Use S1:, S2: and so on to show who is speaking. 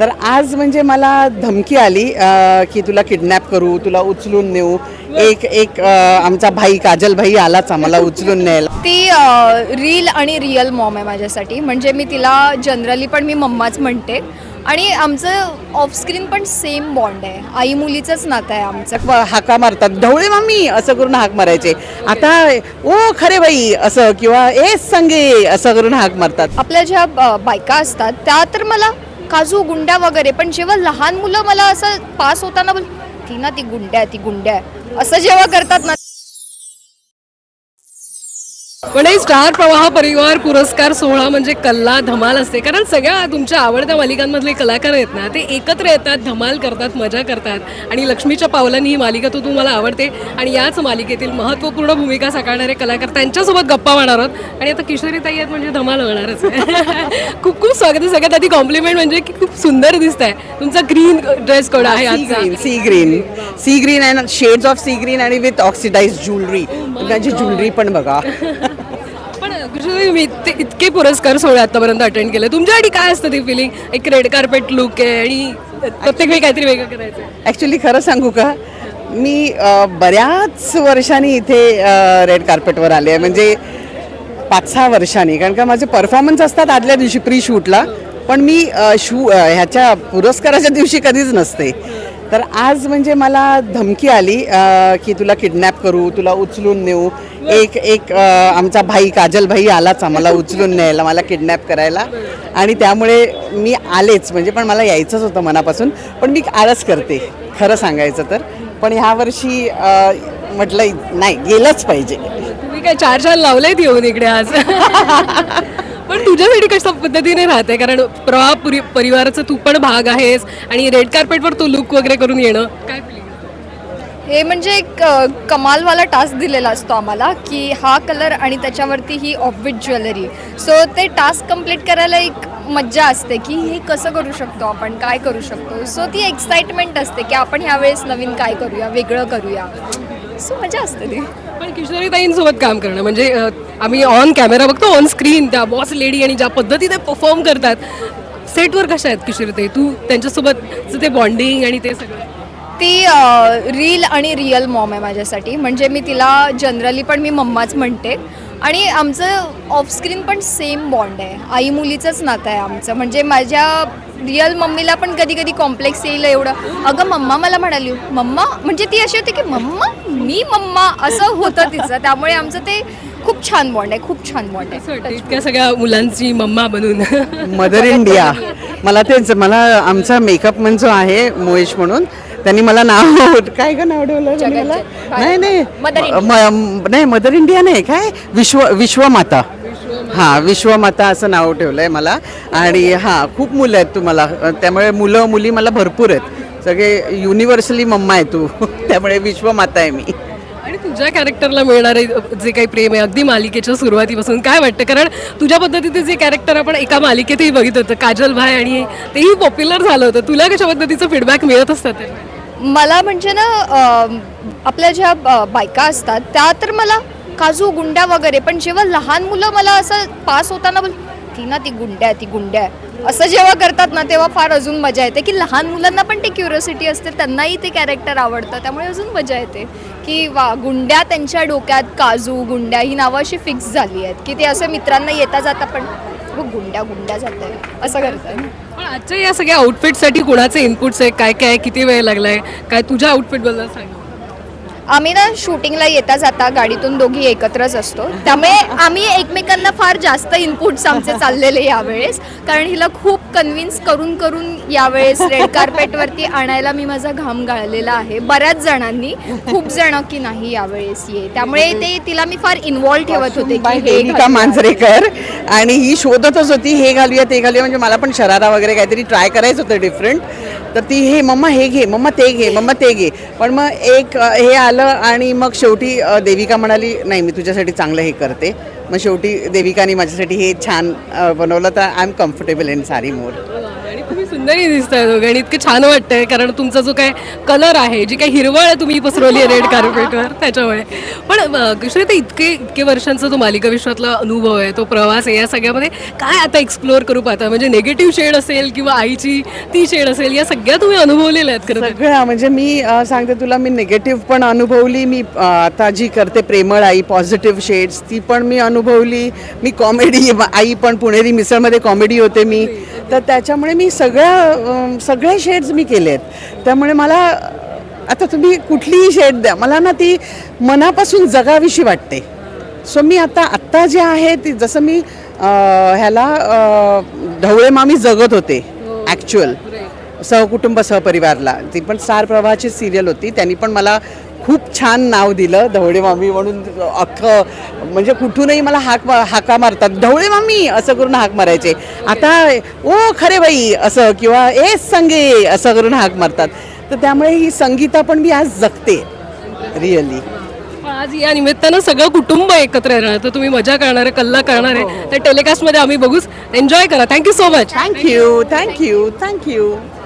S1: तर आज म्हणजे मला धमकी आली की तुला किडनॅप करू तुला उचलून नेऊ. एक एक आमचा भाई काजल भाई आलाच आम्हाला उचलून न्यायला.
S2: ती रील आणि रिअल मॉम आहे माझ्यासाठी. म्हणजे मी तिला जनरली पण मी मम्माच म्हणते. आणि आमचं ऑफस्क्रीन पण सेम बॉन्ड आहे. आई मुलीचंच नातं आहे आमचं.
S1: हाका मारतात. ढवळे मामी! असं करून हाक मारायचे. आता ओ खरे बाई! असं किंवा ए संगे! असं करून हाक मारतात.
S2: आपल्या ज्या बायका असतात त्या तर मला काजू गुंड्या वगैरे पण जेव्हा लहान मुलं मला असं पास होताना बोल ती ना ती गुंड्या ती गुंड्या आहे." असं जेव्हा करतात ना
S3: पण हे स्टार प्रवाह परिवार पुरस्कार सोहळा म्हणजे कल्ला धमाल असते. कारण सगळ्या तुमच्या आवडत्या मालिकांमधले कलाकार आहेत ना ते एकत्र येतात धमाल करतात मजा करतात. आणि लक्ष्मीच्या पावलांनी ही मालिका तो तुम्हाला आवडते. आणि याच मालिकेतील महत्त्वपूर्ण भूमिका साकारणारे कलाकार त्यांच्यासोबत गप्पा मारणार आहोत. आणि आता किशोरी ताई आहेत म्हणजे धमाल होणारच. आहे खूप खूप स्वागत आहे सगळ्यात आधी कॉम्प्लिमेंट म्हणजे की खूप सुंदर दिसत आहे तुमचा ग्रीन ड्रेस कोड आहे
S1: सी
S3: आजचा.
S1: Green sea green sea green and shades of sea green आणि विथ ऑक्सिडाइज ज्वेलरी त्यांची ज्वेलरी पण बघा.
S3: तुम्ही मी इतके इतके पुरस्कार सोहळे आतापर्यंत अटेंड केले. तुमच्यासाठी काय असतं ती फिलिंग एक रेड कार्पेट लुक आहे आणि प्रत्येक वेळी काहीतरी वेगळं करायचं.
S1: ॲक्च्युली खरं सांगू का? मी अ, बऱ्याच वर्षांनी इथे रेड कार्पेटवर आले आहे. म्हणजे पाच सहा वर्षांनी. कारण का माझे परफॉर्मन्स असतात आदल्या दिवशी प्री शूटला पण मी अ, शू अ, ह्याच्या पुरस्काराच्या दिवशी कधीच नसते. तर आज म्हणजे मला धमकी आली की तुला किडनॅप करू तुला उचलून नेऊ. एक एक आमचा भाई काजल भाई आलाच आम्हाला उचलून न्यायला मला किडनॅप करायला. आणि त्यामुळे मी आलेच म्हणजे पण मला यायचंच होतं मनापासून. पण मी आळस करते खरं सांगायचं तर. पण ह्या वर्षी अ, म्हटलं नाही गेलंच पाहिजे.
S3: तुम्ही काय चार चार लावलेत येऊन इकडे आज? पण तुझ्यासाठी कशा पद्धतीने राहते? कारण प्रवाह पुरी परिवाराचा तू पण भाग आहेस आणि रेड कार्पेटवर तो लुक वगैरे करून येणं. काय
S2: हे म्हणजे एक कमालवाला टास्क दिलेला असतो आम्हाला की हा कलर आणि त्याच्यावरती ही ऑफबिट ज्वेलरी सो ते टास्क कंप्लीट करायला एक मज्जा असते की हे कसं करू शकतो आपण? काय करू शकतो? सो ती एक्साइटमेंट असते की आपण ह्यावेळेस नवीन काय करूया वेगळं करूया. सो मजा असते ती.
S3: पण किशोरी ताईंसोबत काम करणं. म्हणजे आम्ही ऑन कॅमेरा बघतो ऑन स्क्रीन त्या बॉस लेडी आणि ज्या पद्धतीने परफॉर्म करतात. सेटवर कशा आहेत किशोरी ताई? तू त्यांच्यासोबत ते बॉन्डिंग आणि ते सगळं?
S2: ती रील आणि रिअल मॉम आहे माझ्यासाठी. म्हणजे मी तिला जनरली पण मी मम्माच म्हणते. आणि आमचं ऑफस्क्रीन पण सेम बॉन्ड आहे. आई मुलीचंच नातं आहे आमचं. म्हणजे माझ्या रिअल मम्मीला पण कधी कधी कॉम्प्लेक्स येईल एवढं. अगं मम्मा मला म्हणाली मम्मा म्हणजे ती अशी होती की मम्मा मी मम्मा असं होतं तिचं. त्यामुळे आमचं ते खूप छान बॉन्ड आहे खूप छान बॉन्ड आहे.
S3: इतक्या सगळ्या मुलांची मम्मा बनून.
S1: मदर इंडिया मला तेच मला आमचा मेकअप मन जो आहे मोहेश म्हणून त्यांनी मला नाव काय का नाव ठेवलं? नाही नाही.
S2: India.
S1: म- म- नाही मदर इंडिया नाही काय? विश्व विश्वमाता. हां विश्वमाता असं नाव ठेवलं आहे मला. आणि हां खूप मुलं आहेत तुम्हाला. त्यामुळे मुलं मुली मला भरपूर आहेत. सगळे युनिव्हर्सली मम्मा आहे तू. त्यामुळे विश्वमाता आहे मी.
S3: आणि तुझ्या कॅरेक्टरला मिळणारे जे काही प्रेम आहे अगदी मालिकेच्या सुरुवातीपासून काय वाटतं? कारण तुझ्या पद्धतीचे जे कॅरेक्टर आपण एका मालिकेतही बघित होतं काजल भाई आणि तेही पॉप्युलर झालं होतं. तुला कशा पद्धतीचं फीडबॅक मिळत असतात ते?
S2: मला म्हणजे ना आपल्या ज्या बायका असतात त्या तर मला काजू गुंड्या वगैरे पण जेव्हा लहान मुलं मला असं पास होताना बोल ती ना ती गुंड्या आहे, ती गुंड्या आहे." असं जेव्हा करतात ना तेव्हा फार अजून मजा येते की लहान मुलांना पण ती क्युरियोसिटी असते त्यांनाही ते कॅरेक्टर आवडतं त्यामुळे अजून मजा येते की वा गुंड्या त्यांच्या डोक्यात काजू गुंड्या ही नावं अशी फिक्स झाली आहेत की ते असं मित्रांना येता जाता पण खूप गुंड्या गुंड्या जात आहे असं करतात
S3: पण आजच्या या सगळ्या आउटफिटसाठी कोणाचे इनपुट्स आहे काय काय किती वेळ लागलाय? काय तुझ्या आउटफिटबद्दल सांग.
S2: आम्ही ना शूटिंगला येता जाता गाडीतून दोघी एकत्रच असतो. त्यामुळे आम्ही एकमेकांना फार जास्त इनपुट्स आमचे चाललेले यावेळेस. कारण हिला खूप कन्व्हिन्स करून करून यावेळेस रेड कार्पेटवरती आणायला मी माझा घाम गाळलेला आहे. बऱ्याच जणांनी खूप जण की नाही यावेळेस ये. त्यामुळे ते तिला मी फार इन्व्हॉल्व ठेवत होते की हे.
S1: मांजरेकर. आणि ही शोधतच होती हे घालूया ते घालूया म्हणजे मला पण शरारा वगैरे काहीतरी ट्राय करायचं होतं डिफरंट तर ती हे मम्मा हे घे मम्मा ते घे मम्मा ते घे. पण मग एक हे आलं आणि मग शेवटी देविका म्हणाली नाही मी तुझ्यासाठी चांगलं हे करते. मग शेवटी देविकाने माझ्यासाठी हे छान बनवलं. तर आय एम कम्फर्टेबल इन सारी मोर.
S3: सुंदर सुंदरही दिसतंय दोघं आणि इतके छान वाटतंय कारण तुमचा जो काय कलर आहे जी काय हिरवळ तुम्ही पसरवली आहे रेड कार्पेटवर त्याच्यामुळे. पण अ, कृष्ण ते इतके इतके वर्षांचा जो मालिका विश्वातला अनुभव आहे तो प्रवास आहे या सगळ्यामध्ये काय आता एक्सप्लोअर करू पाहता? म्हणजे नेगेटिव्ह शेड असेल किंवा आईची ती शेड असेल या सगळ्या तुम्ही अनुभवलेल्या आहेत खरं तर.
S1: सगळ्या म्हणजे मी सांगते तुला मी निगेटिव्ह पण अनुभवली मी आता जी करते प्रेमळ आई पॉझिटिव्ह शेड्स ती पण मी अनुभवली. मी कॉमेडी आई पण पुणेरी मिसळमध्ये कॉमेडी होते मी. तर त्याच्यामुळे मी सगळ्या सगळे शेड्स मी केले आहेत त्यामुळे मला आता तुम्ही कुठलीही शेड द्या मला ना ती मनापासून जगाविषयी वाटते. सो मी आता आत्ता जे आहे ती जसं मी ह्याला ढवळे मामी जगत होते ॲक्च्युअल सहकुटुंब सहपरिवारला. ती पण स्टार प्रवाहाची सिरियल होती. त्यांनी पण मला खूप छान नाव दिलं ढवळे मामी म्हणून अख्खं म्हणजे कुठूनही मला हाक हाका मारतात ढवळे मामी! असं करून हाक मारायचे. आता ओ खरे बाई! असं किंवा ए संगे! असं करून हाक मारतात. तर त्यामुळे ही संगीता पण मी आज जगते रिअली.
S3: आज या निमित्तानं सगळं कुटुंब एकत्र येणार. तर तुम्ही मजा करणार आहे कल्ला करणार आहे. तर टेलिकास्टमध्ये आम्ही बघूच. एन्जॉय करा. Thank you so much
S1: thank you thank you thank you